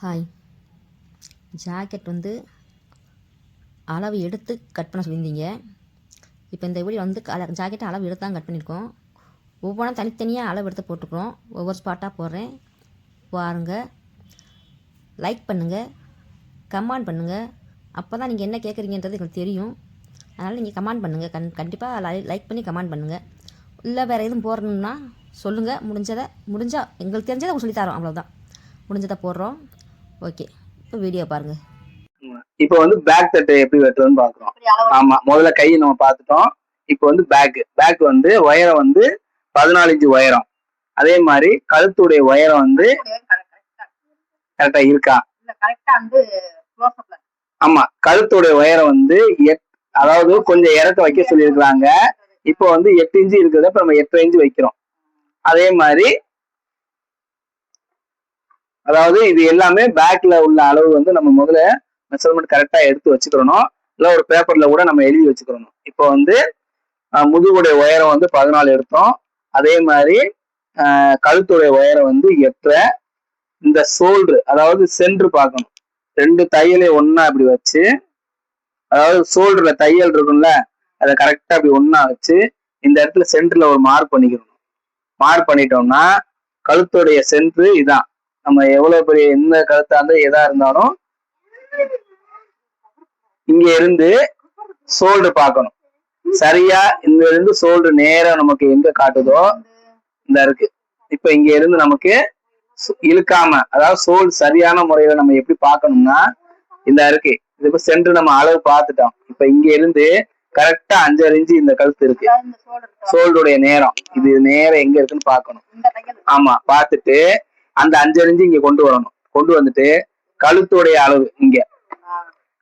Hi jacket வந்து அளவு எடுத்து கட் பண்ண சொல்லியிருந்தீங்க. இப்போ இந்த வீடியோ வந்து கல ஜாக்கெட்டை அளவு எடுத்து தான் கட் பண்ணியிருக்கோம். ஒவ்வொன்றும் தனித்தனியாக அளவு எடுத்து போட்டுக்கிறோம். ஒவ்வொரு ஸ்பாட்டாக போடுறேன். பாருங்கள் லைக் பண்ணுங்கள் கமெண்ட் பண்ணுங்கள் அப்போ தான் நீங்கள் என்ன கேட்குறீங்கன்றது எங்களுக்கு தெரியும். அதனால் நீங்கள் கமெண்ட் பண்ணுங்கள் கண் கண்டிப்பாக லை லைக் பண்ணி கமெண்ட் பண்ணுங்கள் இல்லை வேறு எதுவும் போடணும்னா சொல்லுங்கள் முடிஞ்சதை முடிஞ்சால் எங்களுக்கு தெரிஞ்சதை உங்களுக்கு சொல்லித் தரோம். அவ்வளோதான் முடிஞ்சதை போடுறோம். ஓகே இப்போ வீடியோ பாருங்கள் இப்போ வந்து பேக் தட்டை எப்படி வெட்டுறதுன்னு பாக்குறோம். ஆமா முதல்ல கையை நம்ம பார்த்துட்டோம். இப்போ வந்து பேக் பேக் வந்து உயரம் வந்து பதினாலு இன்ச்சு உயரம். அதே மாதிரி கழுத்துடைய உயரம் வந்து கரெக்டா இருக்கா? கரெக்டா வந்து க்ளோஸ்அப்ல ஆமா கழுத்துடைய உயரம் வந்து எட் அதாவது கொஞ்சம் இறக்க வைக்க சொல்லியிருக்கிறாங்க. இப்போ வந்து எட்டு இன்ச்சு இருக்கிறத இப்ப நம்ம எட்டரை இன்ச்சு வைக்கிறோம். அதே மாதிரி அதாவது இது எல்லாமே பேக்ல உள்ள அளவு வந்து நம்ம முதல்ல மெஷர்மெண்ட் கரெக்டா எடுத்து வச்சுக்கிறணும். இல்ல ஒரு பேப்பர்ல கூட நம்ம எழுதி வச்சுக்கிறணும். இப்போ வந்து முதுகுடைய உயரம் வந்து பதினாலு எடுத்தோம். அதே மாதிரி கழுத்துடைய உயரம் வந்து எட்டரை இந்த சோல்டர் அதாவது சென்று பார்க்கணும். ரெண்டு தையலே ஒன்னா இப்படி வச்சு அதாவது சோல்டர்ல தையல் இருக்கும்ல அதை கரெக்டா அப்படி ஒன்னா வச்சு இந்த இடத்துல சென்டர்ல ஒரு மார்க் பண்ணிக்கணும். மார்க் பண்ணிட்டோம்னா கழுத்துடைய சென்ட்ரு இதான். நம்ம எவ்வளவு பெரிய எந்த கழுத்தா இருந்தா எதா இருந்தாலும் இங்க இருந்து சோல்டர் பார்க்கணும். சரியா இந்த இருந்து சோல்டர் நேரா நமக்கு எங்க காட்டுதோ இந்த இருக்கு. இப்ப இங்க இருந்து நமக்கு இழுக்காம அதாவது சோல் சரியான முறையில நம்ம எப்படி பார்க்கணும்னா இந்த இருக்கு. இது இப்ப சென்டர் நம்ம அளவு பார்த்துட்டோம். இப்ப இங்க இருந்து கரெக்டா அஞ்சரை இன்ச்சு இந்த கழுத்து இருக்கு. சோல்டருடைய நேரம். இது நேரம் எங்க இருக்குன்னு தையல் ஆமா பார்த்துட்டு அந்த அஞ்சரை இன்ச்சு இங்க கொண்டு வரணும். கொண்டு வந்துட்டு கழுத்துடைய அளவு இங்க.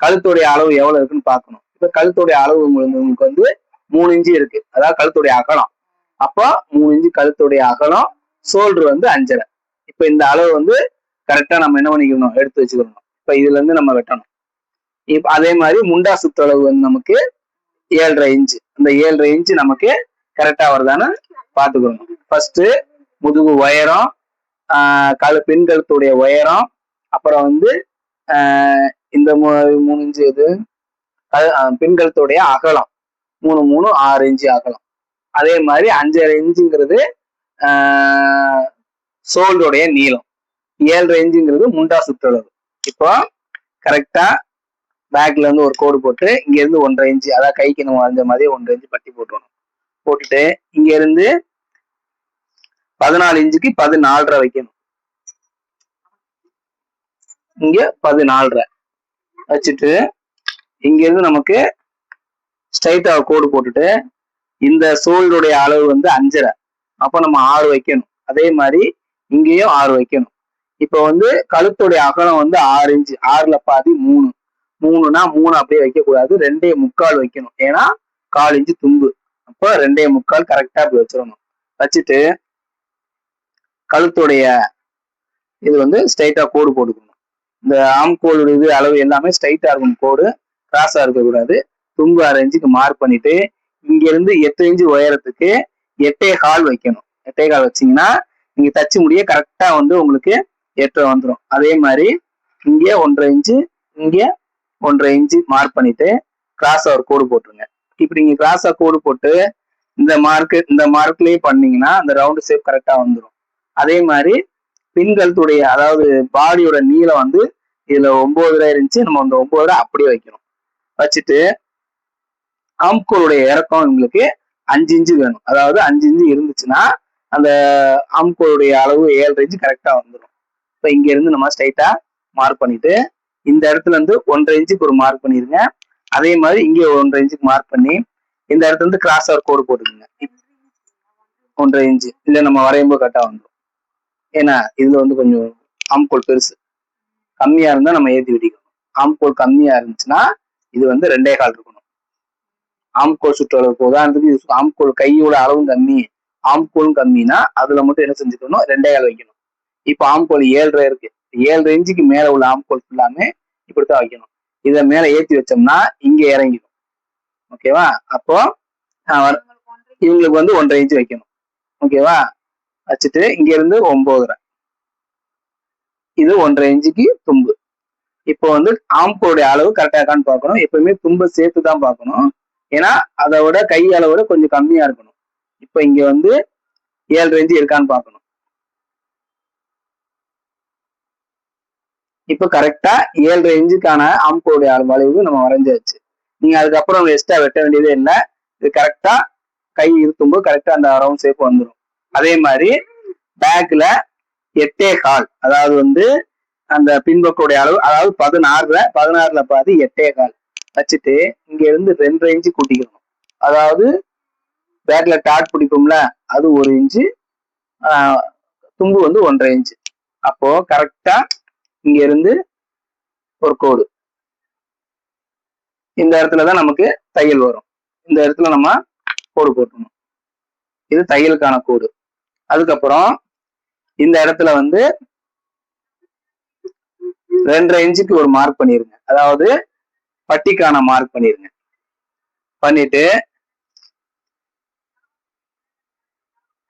கழுத்துடைய அளவு எவ்வளவு இருக்குன்னு பார்க்கணும். இப்ப கழுத்துடைய அளவு உங்களுக்கு உங்களுக்கு வந்து மூணு இன்ச்சு இருக்கு. அதாவது கழுத்துடைய அகலம். அப்போ மூணு இன்ச்சு கழுத்துடைய அகலம் சோல்டர் வந்து அஞ்சரை. இப்ப இந்த அளவு வந்து கரெக்டா நம்ம என்ன பண்ணிக்கணும்? எடுத்து வச்சுக்கணும். இப்ப இதுல இருந்து நம்ம வெட்டணும். இப்ப அதே மாதிரி முண்டா சுற்றளவு வந்து நமக்கு ஏழரை இன்ச்சு. அந்த ஏழரை இன்ச்சு நமக்கு கரெக்டா வருதான்னு பாத்துக்கணும் ஃபர்ஸ்ட் முதுகு உயரம் கழு பெண் கழுத்துடைய உயரம் அப்புறம் வந்து ஆஹ் இந்த மூணு இன்ச்சு இது கழு- பெண் கழுத்துடைய அகலம். மூணு மூணு ஆறு இன்ச்சு அகலம். அதே மாதிரி அஞ்சரை இன்ச்சுங்கிறது சோல்டோடைய நீளம். ஏழரை இன்ச்சுங்கிறது முண்டா சுற்றளவு. இப்போ கரெக்டா பேக்ல இருந்து ஒரு கோடு போட்டு இங்க இருந்து ஒன்றரை இன்ச்சு அதாவது கைக்கு நம்ம வரைஞ்ச மாதிரி ஒன்றரை இன்ச்சு பட்டி போட்டுருணும். போட்டுட்டு இங்க இருந்து பதினாலு இன்ச்சுக்கு பதினாலரை வைக்கணும். இங்க பதினாலரை. வச்சுட்டு இங்க இருந்து நமக்கு ஸ்ட்ரைட்டா கோடு போட்டுட்டு இந்த சோல்டுடைய அளவு வந்து அஞ்சரை. அப்போ நம்ம ஆறு வைக்கணும். அதே மாதிரி இங்கேயும் ஆறு வைக்கணும். இப்போ வந்து கழுத்துடைய அகலம் வந்து ஆறு இன்ச்சு ஆறுல பாதி மூணு. மூணுனா மூணு அப்படியே வைக்கக்கூடாது. ரெண்டே முக்கால் வைக்கணும். ஏன்னா கால் இன்ச்சு தும்பு. அப்போ ரெண்டே முக்கால் கரெக்டா அப்படி வச்சிடணும். வச்சுட்டு கழுத்துடைய இது வந்து ஸ்ட்ரைட்டாக கோடு போட்டுக்கணும். இந்த ஆம்கோல் இது அளவு எல்லாமே ஸ்ட்ரைட்டாக இருக்கணும் கோடு கிராஸாக இருக்கக்கூடாது தும்பு அரை இன்ச்சுக்கு மார்க் பண்ணிட்டு இங்கேருந்து எட்டு இன்ச்சு உயரத்துக்கு எட்டே கால் வைக்கணும். எட்டே கால் வச்சீங்கன்னா நீங்கள் தச்சு முடிய கரெக்டாக வந்து உங்களுக்கு எட்டரை வந்துடும் அதே மாதிரி இங்கே ஒன்றரை இன்ச்சு இங்கே ஒன்றரை இன்ச்சு மார்க் பண்ணிட்டு கிராஸாக ஒரு கோடு போட்டுருங்க. இப்படி நீங்கள் கிராஸாக கோடு போட்டு இந்த மார்க்கு இந்த மார்க்லேயே பண்ணீங்கன்னா அந்த ரவுண்டு ஷேப் கரெக்டாக வந்துடும் அதே மாதிரி பின்கழுத்துடைய அதாவது பாடியோட நீளம் வந்து இதுல ஒன்பதுல இருந்துச்சு நம்ம அந்த ஒன்பதுல அப்படியே வைக்கணும். வச்சுட்டு ஆம்கோலுடைய இறக்கம் உங்களுக்கு அஞ்சு இன்ச்சு வேணும். அதாவது அஞ்சு இன்ச்சு இருந்துச்சுன்னா அந்த ஆம்கோலுடைய அளவு ஏழரை இன்ச்சு கரெக்டா வந்துடும் இப்போ இங்க இருந்து நம்ம ஸ்ட்ரைட்டா மார்க் பண்ணிட்டு இந்த இடத்துல இருந்து ஒன்றரை இன்ச்சுக்கு ஒரு மார்க் பண்ணிருங்க. அதே மாதிரி இங்கே ஒன்றரை இன்ச்சுக்கு மார்க் பண்ணி இந்த இடத்துல இருந்து கிராஸ் ஒரு கோடு போட்டுக்கோங்க. ஒன்றரை இன்ச்சு. இல்லை நம்ம வரையும்போது கரெக்டாக வந்துடும் ஏன்னா இதுல வந்து கொஞ்சம் ஆம்கோல் பெருசு. கம்மியா இருந்தா நம்ம ஏத்தி விடிக்கணும் ஆம்கோல் கம்மியா இருந்துச்சுன்னா இது வந்து ரெண்டே கால் இருக்கணும். ஆம்கோல் சுற்றளவுக்கு உதாரணத்துக்கு இது ஆம்கோல் கையோட அளவும் கம்மி. ஆம்கோலும் கம்மினா அதுல மட்டும் என்ன செஞ்சுக்கணும்? ரெண்டே கால் வைக்கணும். இப்போ ஆம்கோல் ஏழரை இருக்கு. ஏழரை இன்ச்சுக்கு மேல உள்ள ஆம்கோல் ஃபுல்லாமே இப்படித்தான் வைக்கணும். இதை மேல ஏத்தி வச்சோம்னா இங்க இறங்கிடும். ஓகேவா? அப்போ இவங்களுக்கு இவங்களுக்கு வந்து ஒன்றரை இன்ச்சு வைக்கணும். ஓகேவா? வச்சுட்டு இங்க இருந்து ஒன்பதரை இது ஒன்றரை இன்ச்சுக்கு தும்பு. இப்போ வந்து ஆம்புடைய அளவு கரெக்டா இருக்கான்னு பார்க்கணும். எப்பவுமே தும்பை சேர்த்து தான் பார்க்கணும். ஏன்னா அதை விட கை அளவோட கொஞ்சம் கம்மியா இருக்கணும். இப்போ இங்க வந்து ஏழு இஞ்சு இருக்கான்னு பார்க்கணும். இப்போ கரெக்டா ஏழரை இன்ச்சுக்கான ஆம்புடைய வளைவு நம்ம வரைஞ்சாச்சு. நீங்க அதுக்கப்புறம் எக்ஸ்ட்ரா வெட்ட வேண்டியதே இல்லை இது கரெக்டா கை இருக்கும்போது கரெக்டா அந்த ரவுண்ட் ஷேப் வந்துடும் அதே மாதிரி பேக்ல எட்டே கால். அதாவது வந்து அந்த பின்பக்கோடைய அளவு அதாவது பதினாறுல பதினாறுல பாதி எட்டே கால். வச்சுட்டு இங்க இருந்து ரெண்டரை இன்ச்சு கூட்டிக்கணும். அதாவது பேக்ல டாட் பிடிப்போம்ல அது ஒரு இன்ச்சு தும்பு வந்து ஒன்றரை இன்ச்சு அப்போ கரெக்டா இங்க இருந்து ஒரு கோடு. இந்த இடத்துல தான் நமக்கு தையல் வரும். இந்த இடத்துல நம்ம கோடு போட்டணும் இது தையலுக்கான கோடு. அதுக்கப்புறம் இந்த இடத்துல வந்து ரெண்டரை இன்ச்சுக்கு ஒரு மார்க் பண்ணிருங்க. அதாவது பட்டிக்கான மார்க் பண்ணிருங்க. பண்ணிட்டு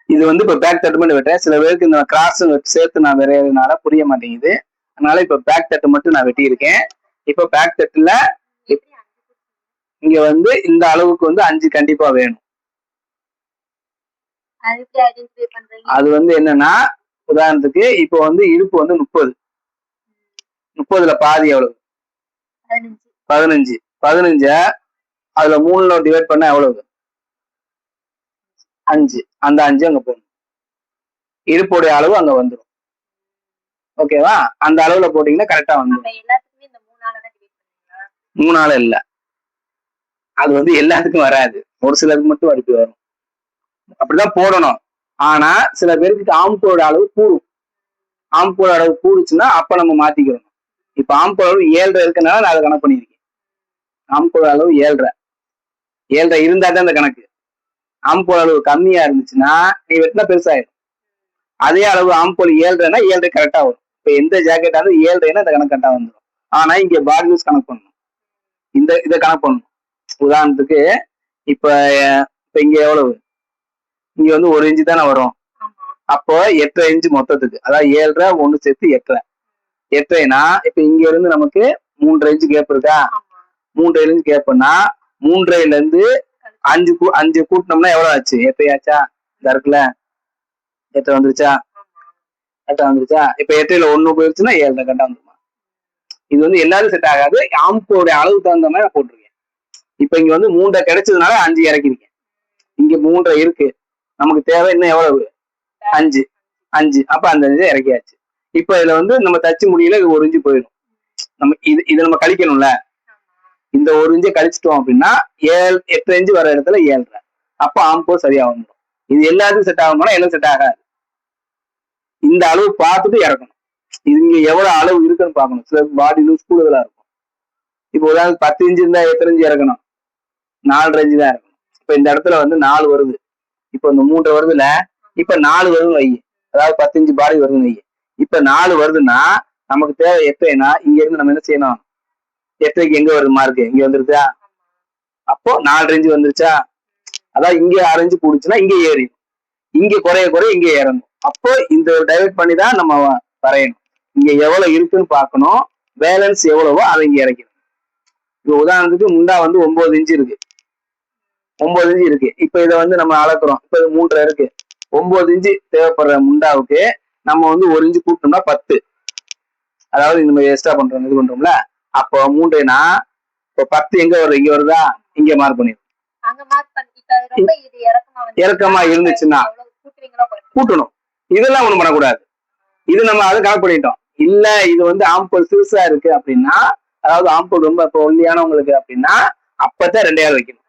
இது வந்து இப்ப பேக் தட்டு மட்டும் வெட்டுறேன். சில பேருக்கு இந்த கிராஸ் சேர்த்து நான் வரையறதுனால புரிய மாட்டேங்குது. அதனால இப்ப பேக் தட்டு மட்டும் நான் வெட்டியிருக்கேன். இப்ப பேக் தட்டுல இங்க வந்து இந்த அளவுக்கு வந்து அஞ்சு கண்டிப்பா வேணும். அது வந்து என்னன்னா உதாரணத்துக்கு இப்போ வந்து இடுப்பு வந்து முப்பது. முப்பதுல பாதி எவ்வளவு? பதினஞ்சு. பதினஞ்சு. அதுல மூணுல டிவைட் பண்ணா எவ்வளவு? அஞ்சு. அந்த அஞ்சு அங்க போடணும் இடுப்புடைய அளவு அங்க வந்துடும் ஓகேவா அந்த அளவுல போட்டீங்கன்னா கரெக்டா வந்துடும் மூணு நாளை தான் டிவைட் பண்ணுவீங்களா? மூணு நாள் இல்ல. அது வந்து எல்லாத்துக்கும் வராது. ஒரு சிலருக்கு மட்டும் அடுப்பி வரும். அப்படிதான் போடணும். ஆனா சில பேருக்கு ஆம்புக்கோட அளவு கூடும். ஆம்போட அளவு கூடுச்சுன்னா அப்ப நம்ம மாத்திக்கிறோம் இப்ப ஆம்புக்கோட அளவு ஏழரை இருக்கனால நான் அதை கணக்கு பண்ணியிருக்கேன். ஆம்புக்கோட அளவு ஏழரை. ஏழரை இருந்தா தான் இந்த கணக்கு. ஆம்புக்கோட அளவு கம்மியா இருந்துச்சுன்னா நீ வெட்டினா பெருசாயிடும். அதே அளவு ஆம்போல் ஏழ்ரைன்னா ஏழரை கரெக்டா வரும். இப்ப எந்த ஜாக்கெட் ஆனாலும் ஏழரைனா இந்த கணக்கு கரெக்டா வந்துடும். ஆனா இங்க பாடிஸ் கணக்கு பண்ணணும். இந்த இதை கணக்கு பண்ணணும். உதாரணத்துக்கு இப்ப இப்ப இங்க எவ்வளவு? இங்க வந்து ஒரு இன்ச்சு தானே வரும். அப்போ எட்டரை இன்ச்சு மொத்தத்துக்கு. அதாவது ஏழரை ஒண்ணு சேர்த்து எட்டரை. எட்டரைனா இப்ப இங்க இருந்து நமக்கு மூன்றரை இன்ச்சு கேப் இருக்கா? மூன்றரை இன்ச்சு கேப்னா மூன்றரைல இருந்து அஞ்சு கூ- அஞ்சு கூட்டினோம்னா எவ்வளவு ஆச்சு? எட்டரை ஆச்சா? இந்த இருக்குல்ல எட்டரை வந்துருச்சா? ஆமா எட்டரை வந்துருச்சா? இப்ப எட்டரைல ஒண்ணு போயிருச்சுன்னா ஏழரை கரெக்டா வந்துருமா? இது வந்து எல்லாரும் செட் ஆகாது. ஆம்புடைய அளவுக்கு தகுந்த மாதிரி நான் போட்டிருக்கேன். இப்ப இங்க வந்து மூன்றரை கிடைச்சதுனால அஞ்சு இறக்கிருக்கேன் இங்க மூன்றரை இருக்கு. நமக்கு தேவை இன்னும் எவ்வளவு? அஞ்சு. அஞ்சு. அப்ப அந்த இது இறக்கியாச்சு. இப்ப இதுல வந்து நம்ம தச்சு முடியல இது ஒரு இன்ச்சு போயிடும். நம்ம இது இதை நம்ம கழிக்கணும்ல? இந்த ஒரு இன்ச்சை கழிச்சிட்டோம் அப்படின்னா ஏழு எட்டு இன்ச்சு வர இடத்துல ஏழரை. அப்ப ஆம்போ சரியா வந்துடும் இது எல்லாத்துக்கும் செட் ஆகும்னா எல்லாம் செட் ஆகாது. இந்த அளவு பார்த்துட்டு இறக்கணும். இது இங்க எவ்வளவு அளவு இருக்குன்னு பார்க்கணும். சில பாடி லூஸ் கூடுதலா இருக்கும். இப்போ உதாரணம் பத்து இன்ச்சு இருந்தா எத்தனை இன்ச்சு இறக்கணும்? நாலரை இன்ச்சு தான் இறக்கணும். இப்ப இந்த இடத்துல வந்து நாலு வருது. இப்போ இந்த மூன்றரை வருதுல இப்ப நாலு வருதுன்னு வை அதாவது பத்து பாடி வருதுன்னு வை இப்ப நாலு வருதுன்னா நமக்கு தேவை எப்பனா இங்க இருந்து நம்ம என்ன செய்யணும்? எட்டரைக்கு எங்க வருது மார்க் இங்க வந்துருச்சா அப்போ நாலு ரேஞ்சு வந்துருச்சா? அதாவது இங்க ஆரஞ்சு கூடுச்சுன்னா இங்க ஏறி இங்க குறைய குறைய இங்க ஏறணும் அப்போ இந்த டைவெர்ட் பண்ணி தான் நம்ம வரையணும். இங்க எவ்வளவு இருக்குன்னு பார்க்கணும். பேலன்ஸ் எவ்வளவோ அதை இங்க இறக்கணும் இப்போ உதாரணத்துக்கு முண்டா வந்து ஒன்பது இன்ச்சு இருக்கு. ஒன்பது இன்ச்சு இருக்கு. இப்ப இதை வந்து நம்ம அளக்குறோம். இப்ப இது மூன்றரை இருக்கு. ஒன்பது இன்ச்சு தேவைப்படுற முண்டாவுக்கு நம்ம வந்து ஒரு இன்ச்சு கூட்டோம்னா பத்து. அதாவது நம்ம எக்ஸ்ட்ரா பண்றோம் இது பண்றோம்ல. அப்போ மூன்றுனா இப்போ பத்து எங்க வருது? இங்க வருதா? இங்க மார்க் பண்ணி அங்க மார்க் பண்ணி இப்ப ரொம்ப இது இறக்கமா இருந்துச்சுன்னா? கூட்டணும். இதெல்லாம் ஒண்ணும் பண்ணக்கூடாது. இது நம்ம அதை கணக்கு பண்ணிட்டோம். இல்ல இது வந்து ஆம்பல் சிறுசா இருக்கு அப்படின்னா அதாவது ஆம்பல் ரொம்ப இப்போ ஒல்லியானவங்களுக்கு அப்படின்னா அப்பதான் ரெண்டாயிரம் வைக்கணும்.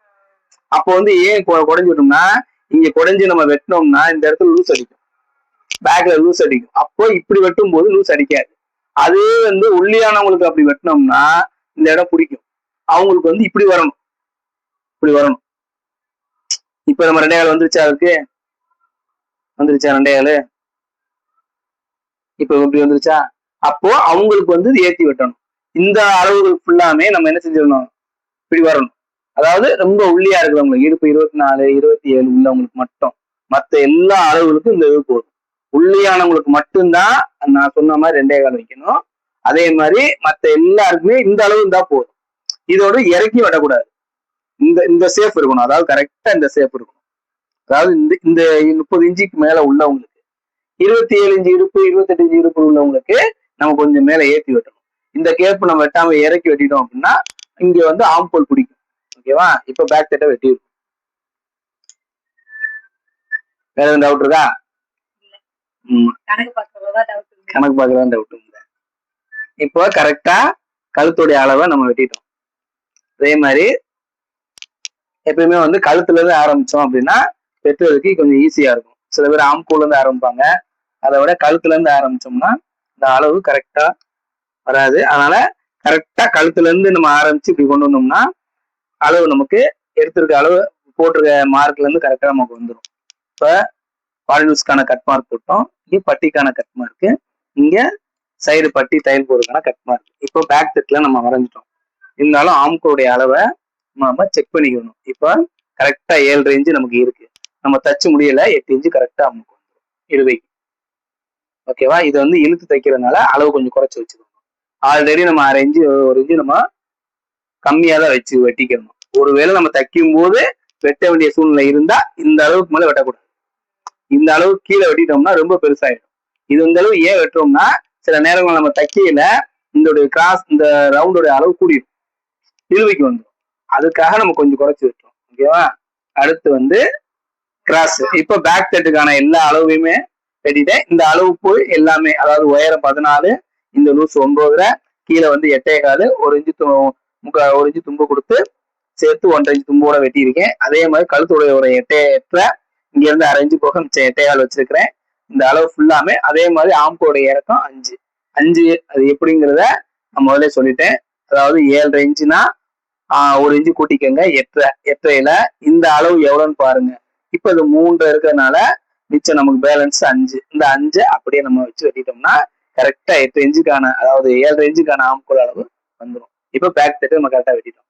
அப்போ வந்து ஏன் கொ- விட்டோம்னா இங்க குறைஞ்சு நம்ம வெட்டினோம்னா இந்த இடத்துல லூஸ் அடிக்கும். பேக்ல லூஸ் அடிக்கும். அப்போ இப்படி வெட்டும் போது லூஸ் அடிக்காது. அதே வந்து உள்ளியானவங்களுக்கு அப்படி வெட்டினோம்னா இந்த இடம் பிடிக்கும். அவங்களுக்கு வந்து இப்படி வரணும். இப்படி வரணும். இப்ப நம்ம ரெண்டே ஆள் வந்துருச்சா அதுக்கு வந்துருச்சா ரெண்டே ரெண்டாயிரம் இப்ப இப்படி வந்துருச்சா? அப்போ அவங்களுக்கு வந்து ஏத்தி வெட்டணும். இந்த அளவுகள் ஃபுல்லாமே நம்ம என்ன செஞ்சிடணும்? இப்படி வரணும். அதாவது ரொம்ப உள்ளியா இருக்கிறவங்களுக்கு இடுப்பு இருபத்தி நாலு இருபத்தி ஏழு உள்ளவங்களுக்கு மட்டும் மத்த எல்லா அளவுகளுக்கும் இந்த இது போதும். உள்ளியானவங்களுக்கு மட்டும்தான் நான் சொன்ன மாதிரி ரெண்டே கால் வைக்கணும். அதே மாதிரி மத்த எல்லாருக்குமே இந்த அளவு இருந்தா போதும். இதோட இறக்கி விடக்கூடாது. இந்த இந்த சேஃப் இருக்கணும். அதாவது கரெக்டா இந்த சேஃப் இருக்கணும். அதாவது இந்த இந்த முப்பது இன்ச்சுக்கு மேல உள்ளவங்களுக்கு இருபத்தி ஏழு இன்ச்சு இருப்பு இருபத்தெட்டு இன்ச்சு இருப்பு உள்ளவங்களுக்கு நம்ம கொஞ்சம் மேல ஏத்தி வெட்டணும். இந்த கேப் நம்ம வெட்டாம இறக்கி வெட்டிட்டோம் அப்படின்னா இங்க வந்து ஆம்போல் பிடிக்கும். ஓகேவா? இப்ப பேக் செட்டை வெட்டி வேற எதுவும் டவுட் இருக்கா? கணக்கு பார்க்கறதா டவுட் இப்போ கரெக்டா கழுத்துடைய அளவை நம்ம வெட்டிட்டோம். அதே மாதிரி எப்பயுமே வந்து கழுத்துல இருந்து ஆரம்பிச்சோம் அப்படின்னா வெட்டுறதுக்கு கொஞ்சம் ஈஸியா இருக்கும். சில பேர் ஆம்கூல இருந்து ஆரம்பிப்பாங்க. அதை விட கழுத்துல இருந்து ஆரம்பிச்சோம்னா இந்த அளவு கரெக்டா வராது. அதனால கரெக்டா கழுத்துல இருந்து நம்ம ஆரம்பிச்சு இப்படி கொண்டு வந்தோம்னா அளவு நமக்கு எடுத்திருக்க அளவு போட்டிருக்க மார்க்ல இருந்து கரெக்டா நமக்கு வந்துடும் இப்ப பாலினூஸ்க்கான கட் மார்க் போட்டோம். இங்க பட்டிக்கான கட் மார்க் இங்க சைடு பட்டி தையல் போடுறதுக்கான கட் மார்க் இப்போ பேக் செட்ல நம்ம வரைஞ்சிட்டோம். இருந்தாலும் ஆம்கோடைய அளவை நம்ம செக் பண்ணிக்கணும். இப்போ கரெக்டாக ஏழு இன்ச்சு நமக்கு இருக்கு. நம்ம தச்சு முடியல எட்டு இன்ச்சு கரெக்டாக நமக்கு வந்துடும் இழுவைக்கு. ஓகேவா இது வந்து இழுத்து தைக்கிறதுனால அளவு கொஞ்சம் குறைச்சி வச்சுக்கணும் ஆல்ரெடி நம்ம அரை இன்ச்சு ஒரு இன்ச்சு நம்ம கம்மியா தான் வச்சு வெட்டிக்கணும். ஒருவேளை நம்ம தைக்கும் போது வெட்ட வேண்டிய சூழ்நிலை இருந்தா இந்த அளவுக்கு மேல வெட்டக்கூடாது. இந்த அளவு கீழே வெட்டிட்டோம்னா ரொம்ப பெருசாயிடும். இது இந்த அளவு ஏன் வெட்டுறோம்னா சில நேரங்கள் நம்ம தைக்கையில இந்த கிராஸ் இந்த ரவுண்டோட அளவு கூடிடும் இழுவைக்கு வந்துடும் அதுக்காக நம்ம கொஞ்சம் குறைச்சு வெட்டுறோம். ஓகேவா அடுத்து வந்து கிராஸ் இப்ப பேக் தட்டுக்கான எல்லா அளவையுமே வெட்டிட்டேன். இந்த அளவு போய் எல்லாமே அதாவது உயரம் பதினாலு இந்த லூஸ் ஒன்பதுல கீழே வந்து எட்டே காலு ஒரு இன்ச்சு முக்கா ஒரு இன்ச்சு தும்பு கொடுத்து சேர்த்து ஒன்றரை இன்ச்சு தும்போட வெட்டியிருக்கேன். அதே மாதிரி கழுத்துடைய ஒரு எட்டே எட்டரை இங்கேருந்து அரை இன்ச்சு போக மிச்சம் எட்டையால் வச்சிருக்கிறேன். இந்த அளவு ஃபுல்லாமே அதே மாதிரி ஆம்கோட இறக்கம் அஞ்சு. அஞ்சு அது எப்படிங்கிறத நான் முதல்ல சொல்லிட்டேன். அதாவது ஏழரை இன்ச்சுனா ஒரு இன்ச்சு கூட்டிக்கோங்க. எட்டரை எட்டரையில இந்த அளவு எவ்வளோன்னு பாருங்க. இப்போ இது மூன்று இருக்கிறதுனால மிச்சம் நமக்கு பேலன்ஸ் அஞ்சு. இந்த அஞ்சை அப்படியே நம்ம வச்சு வெட்டிட்டோம்னா கரெக்டாக எட்டு இன்ச்சுக்கான அதாவது ஏழரை இன்ச்சுக்கான ஆம்கோல் அளவு வந்துடும் இப்போ பேக் தட்டு நம்ம கரெக்டாக வெட்டிட்டோம்.